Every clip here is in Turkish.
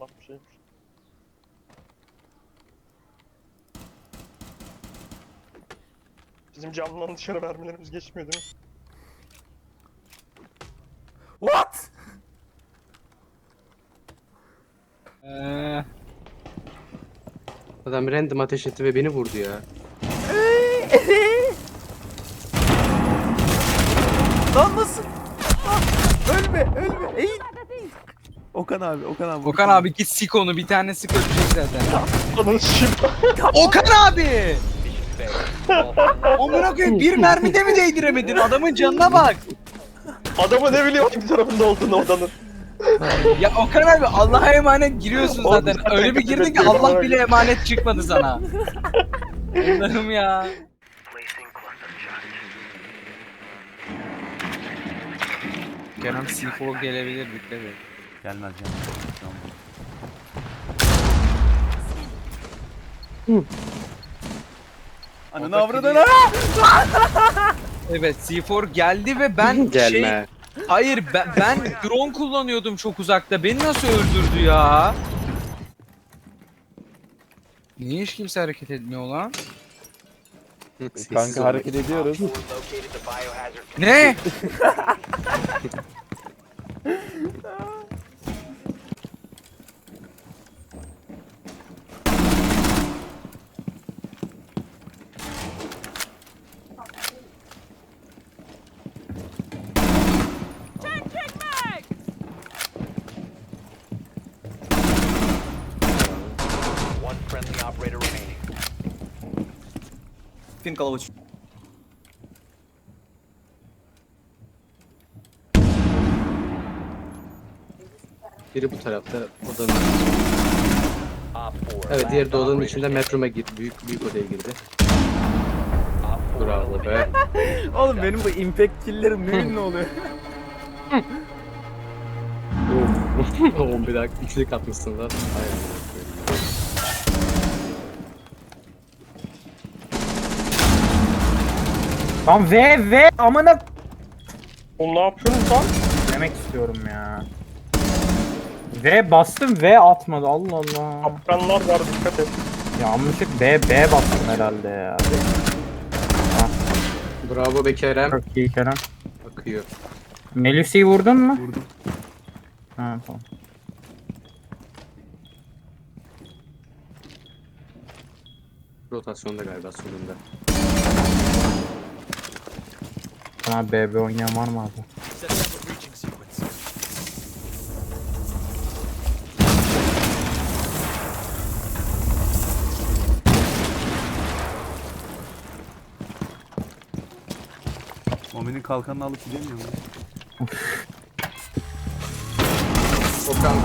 Bak bir şeymiş. Bizim camdan dışarı vermelerimiz geçmiyor değil mi? What? Ee, Adam random ateş etti ve beni vurdu ya. Okan abi, Okan abi. Okan abi git sik onu bir tane sık ölecek zaten. Ananı şimdi. Okan abi! Amına koyayım bir mermide mi değdiremedin adamın canına bak. Adamı ne biliyor hangi tarafında olduğunu odanın. Ya Okan abi Allah'a emanet giriyorsun Oğlum zaten. zaten Öyle bir kötü girdin ki bekliyorum, Allah bile emanet çıkmadı sana. Allah'ım ya. Kenan C4 gelebilir dikkat et. Gelmez gelmez. Tamam. Ananı avradını. Evet C4 geldi ve ben şey Gelme. hayır ben, ben drone kullanıyordum çok uzakta. Beni nasıl öldürdü ya? Niye hiç kimse hareket etmiyor lan? Kanka hareket ediyoruz. Ne? Fin kalabalık. Biri bu tarafta odanın. Op 4. Evet diğeri de odanın içinde metroma girdi. Büyük büyük odaya girdi. Op 4 Bravo be. Oğlum benim bu impact killerim mümin ne oluyor? 11 dakika üçlük atmışsın lan. Aynen. Lan V V amına Oğlum ne yapıyorsun lan? demek istiyorum ya. V bastım V atmadı Allah Allah. Kapkanlar var dikkat et. Yanlışlık B B bastım herhalde ya. Bravo be Kerem. Çok iyi Kerem. Akıyor. Melusi'yi vurdun mu? Vurdum. Ha tamam. Rotasyonda galiba sonunda. Sana BB oynayan var mı abi? Momin'in kalkanını alıp gidemiyor mu? Okan.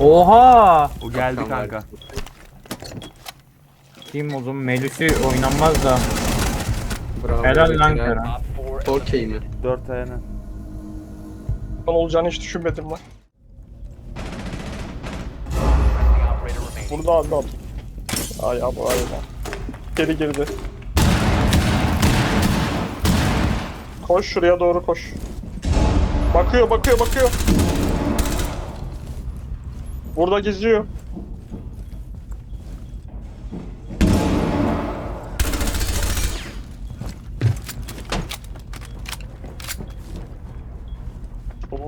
Oha! O geldi kanka. Kim o zaman Melusi oynanmaz da. Bravo Helal lan Kerem. Kerem. Op 4 Okey mi? Dört ayağına. Lan olacağını hiç düşünmedim lan. Burada abi abi. Ay abi ay abi. Geri girdi. Koş şuraya doğru koş. Bakıyor bakıyor bakıyor. Burada geziyor.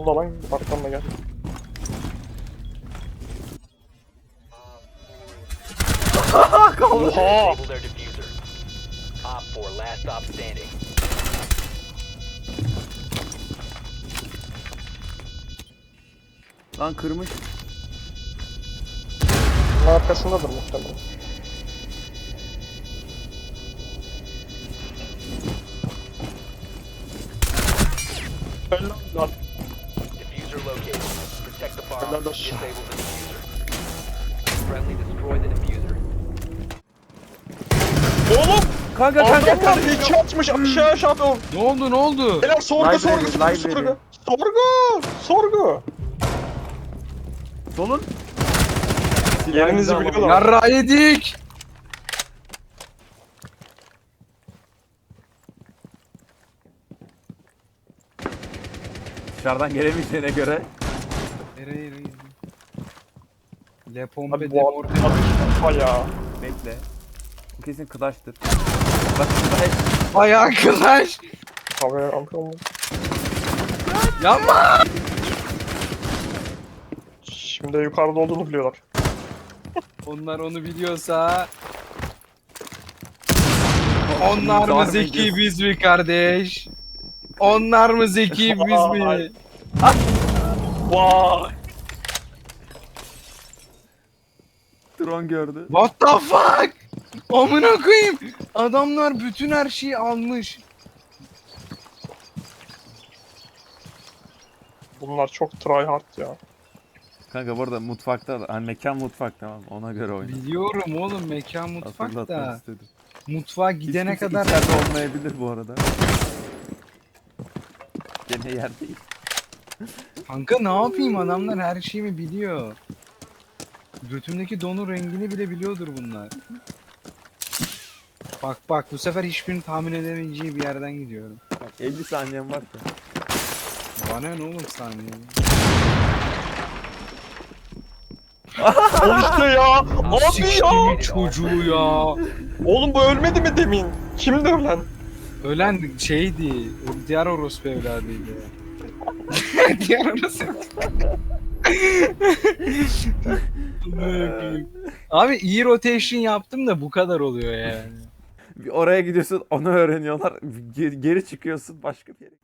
Solunda lan arkamda gel. Oha! Disable their diffuser. Op 4 last stop standing. Lan kırmış. Arkasındadır muhtemelen. Helal lan. Diffuser located. Protect the bomb. Helal olsun. Disable the diffuser. Friendly destroy the diffuser. Oğlum! Kanka kanka Adamlar kanka. iki atmış aşağı aşağı aşağı. Ne oldu ne oldu? Helal sorgu Library, sorgu sorgu library. sorgu. Sorgu! Sorgu! Solun. Yerinizi biliyorlar. Yarra yedik. Dışarıdan gelemeyeceğine göre. Nereye nereye? Le Pompe Abi de bu Morte. adam ya. Bekle. Bu kesin Clash'tır. Bak Clash. Bayağı kılaş. Kamera antrenman. Yapma. Şimdi yukarıda olduğunu biliyorlar. Onlar onu biliyorsa... Onlar mı zeki biz mi kardeş? Onlar mı zeki biz mi? Vay. Drone gördü. What the fuck? Amına koyayım. Adamlar bütün her şeyi almış. Bunlar çok tryhard ya. Kanka bu arada mutfakta da. Hani mekan mutfak tamam ona göre oyna. Biliyorum oğlum mekan mutfak Hatırlatmak da. istedim. Mutfağa Hiç gidene kimse kadar içeride olmayabilir bu arada. Gene yer değil. Kanka ne yapayım adamlar her şeyimi biliyor. Götümdeki donun rengini bile biliyordur bunlar. Bak bak bu sefer hiçbirini tahmin edemeyeceği bir yerden gidiyorum. Bak 50 saniyem var ki. Bana ne oğlum saniye? Al işte ya. Abi ya. Siktimin çocuğu ya. Oğlum bu ölmedi mi demin? Kimdi ölen? Ölen şeydi. O diğer orospu evladıydı. Diğer orospu Abi iyi rotation yaptım da bu kadar oluyor yani. Bir oraya gidiyorsun onu öğreniyorlar. Geri çıkıyorsun başka bir yere.